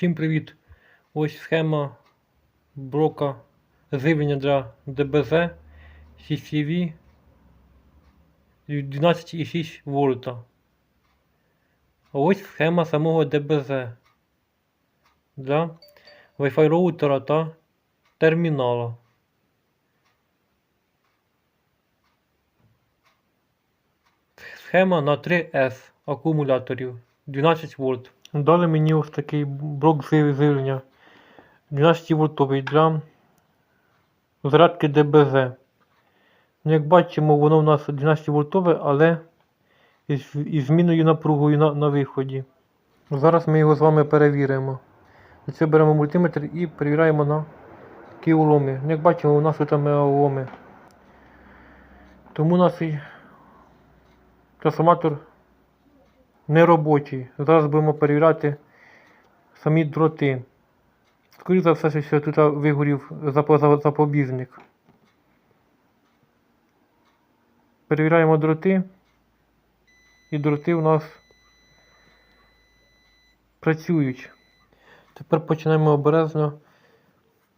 Всім привіт! Ось схема блока живлення для ДБЗ CCV 12,6 вольта. Ось схема самого ДБЗ для Wi-Fi роутера та термінала. Схема на 3С акумуляторів 12 вольт. Дали мені ось такий блок живлення 12 вольтовий для зарядки ДБЗ. Ну, як бачимо, воно у нас 12 вольтове, але із, зміною напругою на, на виході. Зараз ми його з вами перевіримо. Цього беремо мультиметр і перевіряємо на кілооми. Ну, Як бачимо, у нас тут мегаоми. Тому у нас і трансформатор неробочий. Зараз будемо перевіряти самі дроти. Скоріше за все, що тут вигорів запобіжник. Перевіряємо дроти. І дроти у нас працюють. Тепер починаємо обережно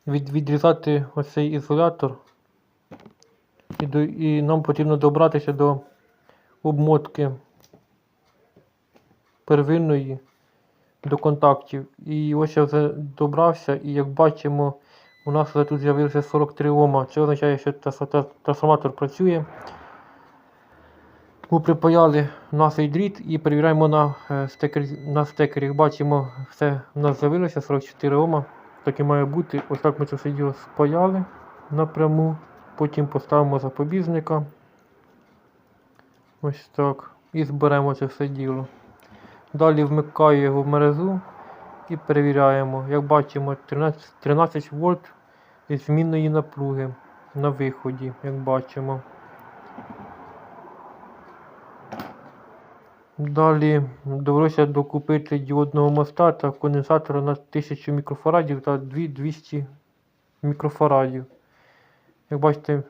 від, відрізати ось цей ізолятор. І, до, і нам потрібно добратися до обмотки первинної до контактів. І ось я вже добрався, і як бачимо, у нас вже тут з'явилося 43 Ома. Це означає, що трансформатор працює. Ми припаяли наш дріт і перевіряємо на, е, стекер, на стекері. Як Бачимо, все у нас з'явилося 44 Ома. Так і має бути. Ось так ми це все діло спаяли напряму. Потім поставимо запобіжника. Ось так. І зберемо це все діло. Далі вмикаю його в мережу і перевіряємо. Як бачимо, 13, 13 вольт із змінної напруги на виході, як бачимо. Далі довелося докупити діодного моста та конденсатора на 1000 мікрофарадів та 2200 мікрофарадів. Як бачите,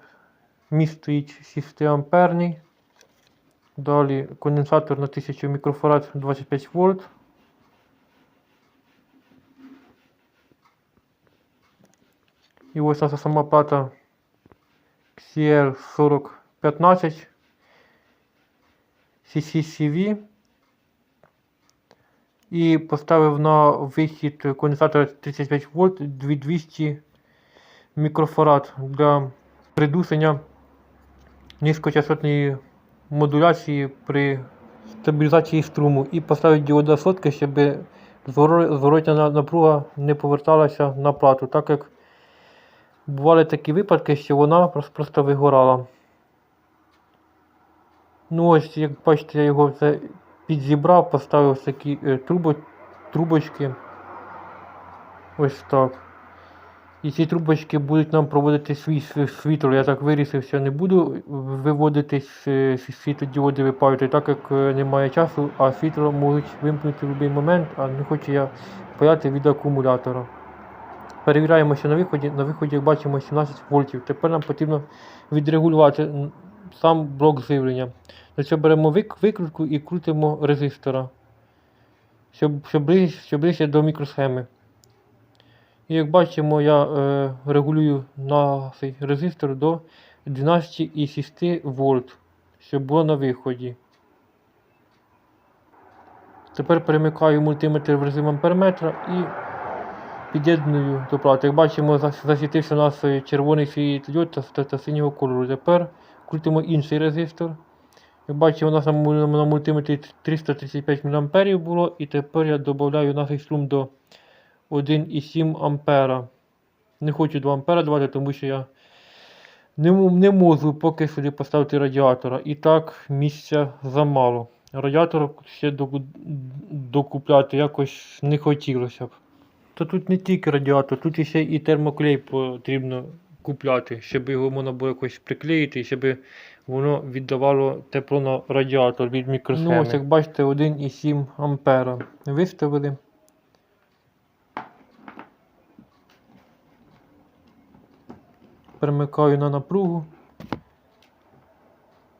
міст стоїть 6 амперний. Далі конденсатор на 1000 мікрофарад 25 вольт. І ось наша сама плата CR4015 CCCV. І поставив на вихід конденсатора 35 вольт 2200 мікрофарад для придушення низькочастотної модуляції при стабілізації струму і поставити діода сотки, щоб зворо- зворотня напруга не поверталася на плату, так як бували такі випадки, що вона просто, вигорала. Ну ось, як бачите, я його вже підзібрав, поставив такі е, трубочки. Ось так. І ці трубочки будуть нам проводити свій світло. Я так вирішився, не буду виводити с- світлодіоди випаювати, так як е, немає часу, а світло можуть вимкнути в будь-який момент, а не хочу я паяти від акумулятора. Перевіряємо, що на виході. На виході, бачимо, 17 вольтів. Тепер нам потрібно відрегулювати сам блок живлення. Для цього беремо викрутку і крутимо резистора, щоб, щоб, ближче, щоб ближче до мікросхеми. І як бачимо, я е, регулюю на цей резистор до 12,6 вольт, щоб було на виході. Тепер перемикаю мультиметр в режим амперметра і під'єдную до плати. Як бачимо, зас- засвітився у нас е, червоний світлодіод та, та, синього кольору. Тепер крутимо інший резистор. Як бачимо, у нас на, на мультиметрі 335 мА було, і тепер я додаю наш струм до 1,7 ампера. Не хочу 2 ампера давати, тому що я не, не можу поки сюди поставити радіатора. І так місця замало. Радіатор ще докупляти якось не хотілося б. То тут не тільки радіатор, тут ще і термоклей потрібно купляти, щоб його можна було якось приклеїти, щоб воно віддавало тепло на радіатор від мікросхеми. Ну, ось як бачите, 1,7 ампера виставили. Перемикаю на напругу.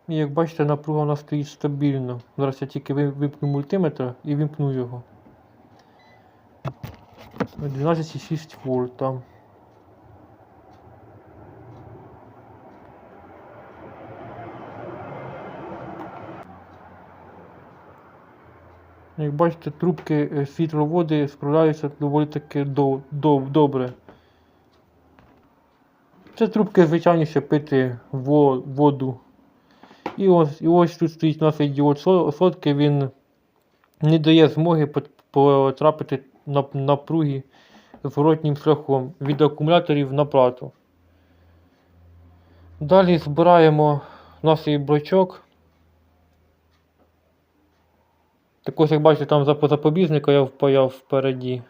І як бачите, напруга у нас стоїть стабільно. Зараз я тільки ви- вимкну мультиметр і вимкну його. 12,6 вольта. Як бачите, трубки е, світловоди справляються доволі таки до, до, добре. Це трубки звичайніше пити воду. І ось, і ось тут стоїть у нас діод сотки, він не дає змоги потрапити на напруги зворотнім шляхом від акумуляторів на плату. Далі збираємо наш блочок. Також, як бачите, там запобіжника я впаяв впереді.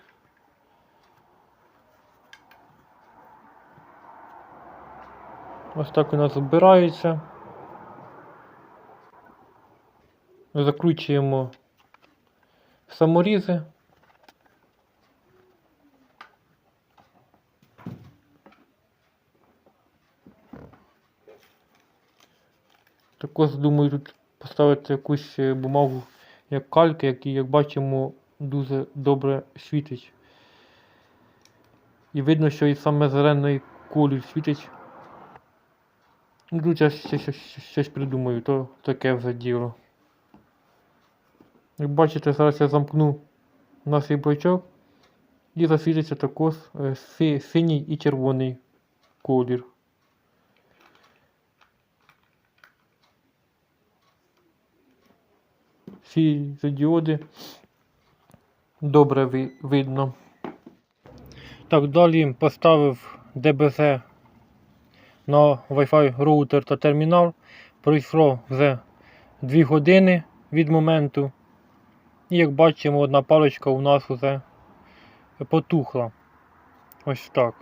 Ось так у нас збирається. Закручуємо саморізи. Також думаю тут поставити якусь е, бумагу як калька, який, як бачимо, дуже добре світить. І видно, що і саме зелений колір світить. Ну, я ще, ще, щось придумаю, то таке вже діло. Як бачите, зараз я замкну наш блочок і засвітиться також е, си- синій і червоний колір. Всі діоди добре ви- видно. Так, далі поставив DBZ на Wi-Fi роутер та термінал. Пройшло вже 2 години від моменту. І як бачимо, одна паличка у нас вже потухла. Ось так.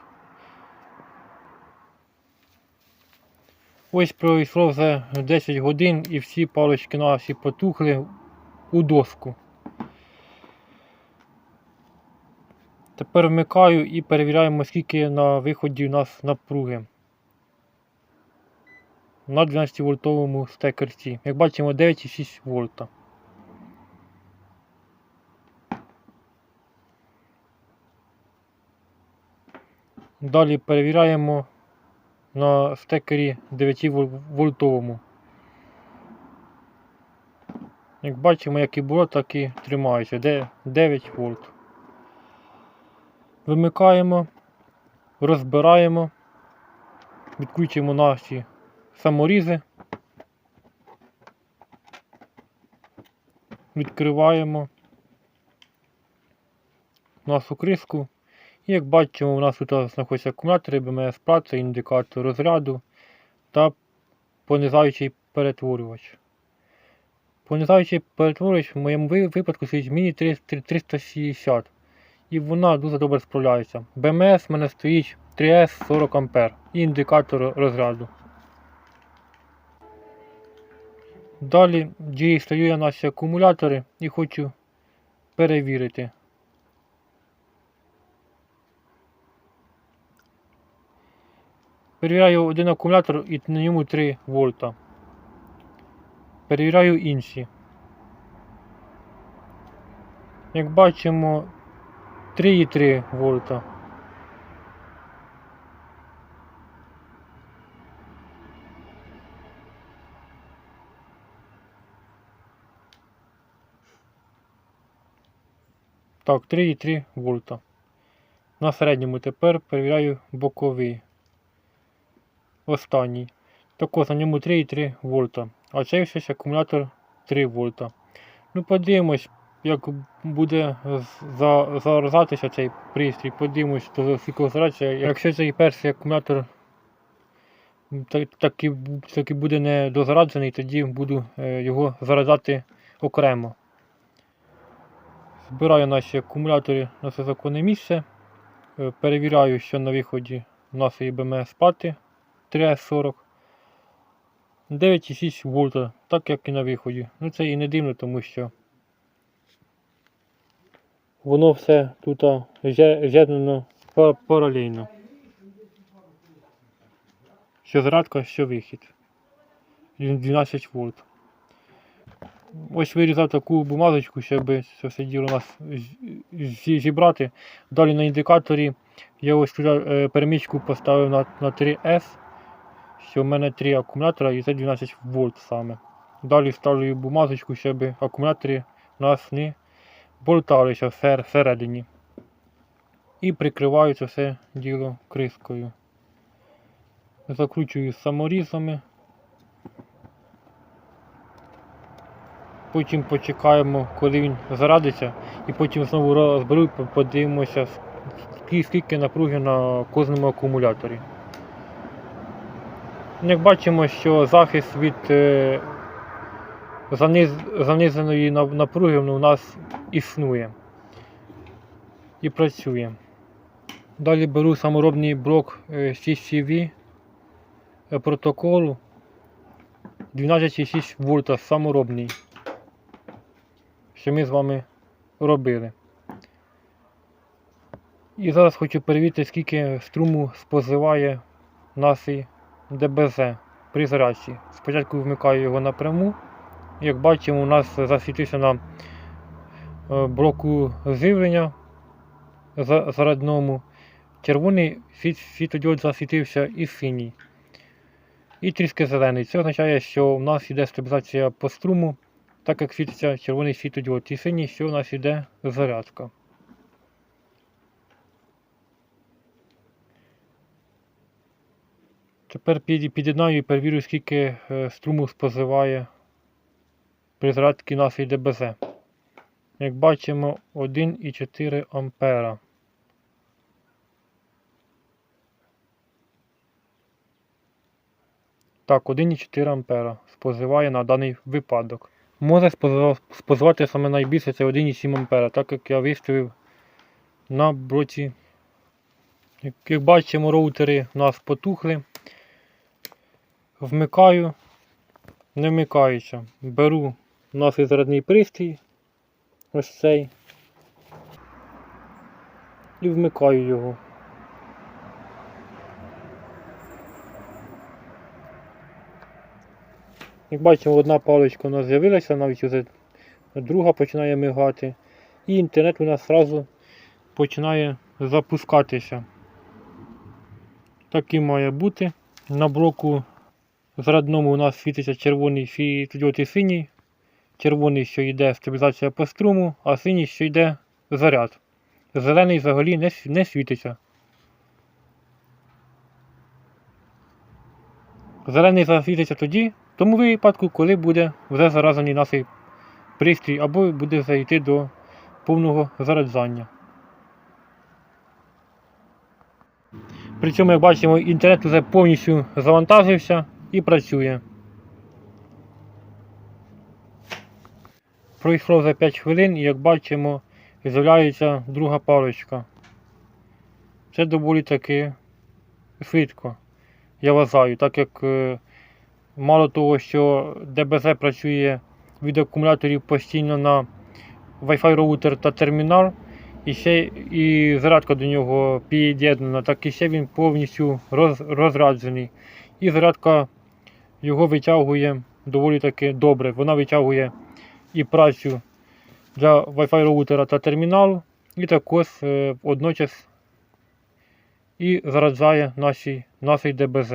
Ось пройшло вже 10 годин і всі палички наші потухли у доску. Тепер вмикаю і перевіряємо, скільки на виході у нас напруги. На 12 вольтовому стекерці. Як бачимо 9,6 вольта. Далі перевіряємо на стекері 9 вольтовому. Як бачимо, як і було, так і тримається. 9 вольт. Вимикаємо, розбираємо, відкручуємо наші саморізи, відкриваємо нашу кришку. І як бачимо, у нас тут знаходяться акумулятори, БМС плата, індикатор розряду та понизаючий перетворювач. Понизаючий перетворювач в моєму випадку стоїть міні 360 і вона дуже добре справляється. БМС в мене стоїть 3S 40 А і індикатор розряду. Далі дістаю я наші акумулятори і хочу перевірити. Перевіряю один акумулятор і на ньому 3 вольта. Перевіряю інші. Як бачимо 3,3 вольта. Так, 3,3 вольта. На середньому тепер перевіряю боковий. Останній. Також на ньому 3,3 вольта. А цей щось акумулятор 3 вольта. Ну, подивимось, як буде з- за- заражатися цей пристрій. Подивимось, то скільки заражається. Якщо цей перший акумулятор так, таки, таки буде не дозараджений, тоді буду е, його заражати окремо. Збираю наші акумулятори на це законне місце. Е, Перевіряю, що на виході у нас є БМС плати 3С40. 9,6 вольта, так як і на виході. Ну це і не дивно, тому що воно все тут з'єднано паралельно. Що зарядка, що вихід. 12 вольт. Ось вирізав таку бумазочку, щоб це все діло у нас зібрати. Далі на індикаторі я ось туди е, перемічку поставив на, на 3S, що в мене 3 акумулятора і це 12 вольт саме. Далі ставлю бумазочку, щоб акумулятори у нас не болталися всер- всередині. І прикриваю це все діло крискою. Закручую саморізами. Потім почекаємо, коли він зарадиться, і потім знову розберу, і подивимося, скільки напруги на кожному акумуляторі. Як бачимо, що захист від е, заниз, занизеної на- напруги ну, у нас існує і працює. Далі беру саморобний блок е, CCV е, протоколу 12,6 вольта саморобний що ми з вами робили. І зараз хочу перевірити, скільки струму споживає наш ДБЗ при зарядці. Спочатку вмикаю його напряму. Як бачимо, у нас засвітився на е, блоку живлення за- зарядному. Червоний світодіод засвітився і синій. І трішки зелений. Це означає, що у нас йде стабілізація по струму так як світиться червоний світодіод і синій, що у нас йде зарядка. Тепер під'єднаю і перевірю, скільки е, струму споживає при зарядці нашої ДБЗ. Як бачимо, 1,4 ампера. Так, 1,4 ампера споживає на даний випадок. Може спозва- споживати саме найбільше це 1,7 ампера, так як я виставив на блоці. Як, бачимо, роутери у нас потухли. Вмикаю, не вмикається. Беру наш зарядний пристрій, ось цей, і вмикаю його. Як бачимо, одна паличка у нас з'явилася, навіть вже друга починає мигати. І інтернет у нас одразу починає запускатися. Так і має бути. На блоку зарядному у нас світиться червоний світодіод і синій. Червоний, що йде стабілізація по струму, а синій, що йде заряд. Зелений взагалі не, не світиться. Зелений засвітиться тоді, тому випадку, коли буде вже заразаний наш пристрій або буде зайти до повного заряджання. При цьому, як бачимо, інтернет вже повністю завантажився і працює. Пройшло вже 5 хвилин і як бачимо, з'являється друга парочка. Це доволі таки швидко я вважаю, так як е, мало того, що ДБЗ працює від акумуляторів постійно на Wi-Fi роутер та термінал, і ще і зарядка до нього під'єднана, так і ще він повністю роз, розраджений. І зарядка його витягує доволі таки добре. Вона витягує і працю для Wi-Fi роутера та терміналу, і також е, водночас і заряджає наші, наш ДБЗ.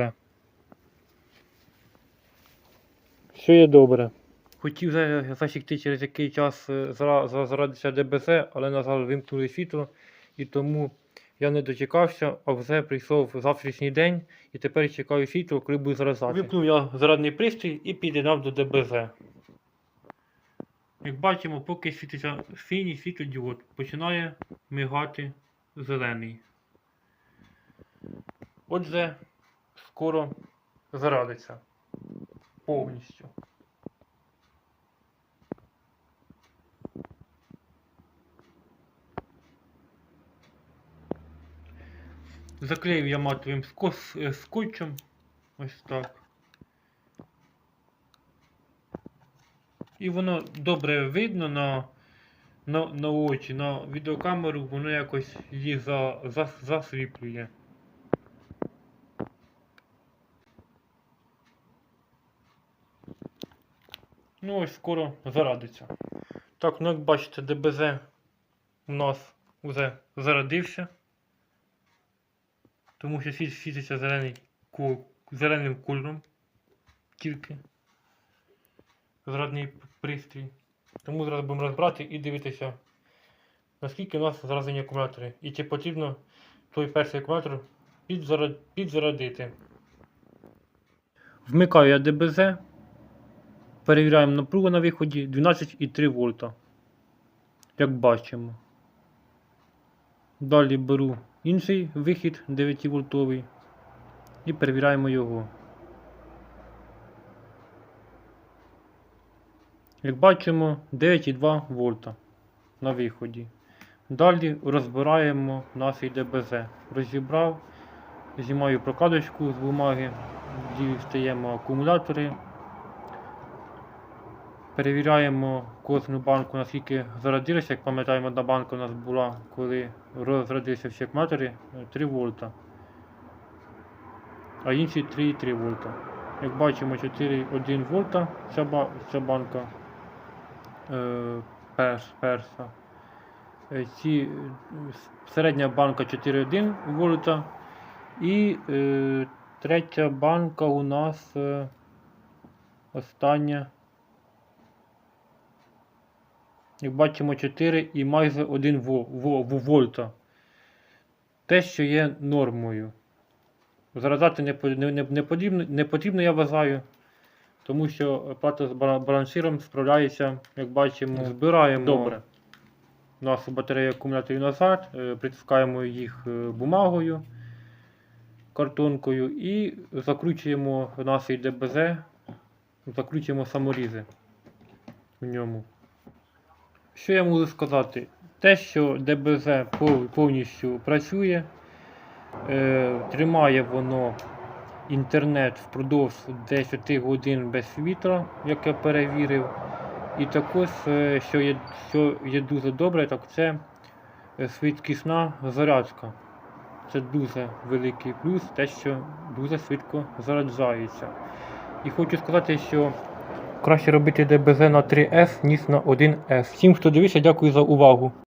Все є добре. Хотів засікти через який час е, зара- за- зарадиться ДБЗ, але на жаль вимкнули світло, і тому я не дочекався, а вже прийшов завтрашній день і тепер чекаю світло, коли буду заражати. Вимкнув я зарядний пристрій і під'єднав до ДБЗ. Як бачимо, поки світиться синій світлодіод, починає мигати зелений. Отже, скоро зарадиться повністю. Заклеїв я матовим е, скотчем. Ось так. І воно добре видно на, на, на очі, на відеокамеру воно якось її за, за, засвітлює. Ну ось скоро зарадиться. Так, ну як бачите, ДБЗ у нас вже зарадився. Тому що світ світиться зелений, зеленим кольором. Тільки. Зрадний пристрій. Тому зараз будемо розбирати і дивитися, наскільки у нас заражені акумулятори. І чи потрібно той перший акумулятор підзара- підзарадити. Вмикаю я ДБЗ. Перевіряємо напругу на виході 12,3 вольта. Як бачимо. Далі беру інший вихід 9 вольтовий і перевіряємо його. Як бачимо, 9,2 вольта на виході. Далі розбираємо наш ДБЗ. Розібрав, знімаю прокладочку з бумаги, дістаємо акумулятори. Перевіряємо кожну банку, наскільки зарядилася. Як пам'ятаємо, одна банка у нас була, коли розрядився всі акумулятори 3 вольта. А інші 3,3 вольта. Як бачимо, 4,1 вольта ця, ця банка е, перш, перша. Е, Ці, е, середня банка 4,1 вольта. І е, третя банка у нас е, остання. Як бачимо 4 і майже 1 во, во, во- вольта. Те, що є нормою. Заражати не, не, не, не, потрібно, не потрібно, я вважаю. Тому що плата з балансиром справляється, як бачимо, збираємо Добре. нашу батарею акумуляторів назад, е, притискаємо їх е, бумагою, картонкою і закручуємо наш ДБЗ, закручуємо саморізи в ньому. Що я можу сказати? Те, що ДБЗ повністю працює, е, тримає воно інтернет впродовж 10 годин без світла, як я перевірив. І також, е, що є, що є дуже добре, так це е, швидкісна зарядка. Це дуже великий плюс, те, що дуже швидко заряджається. І хочу сказати, що краще робити ДБЗ на 3С, ніж на 1С. Всім, хто дивився, дякую за увагу.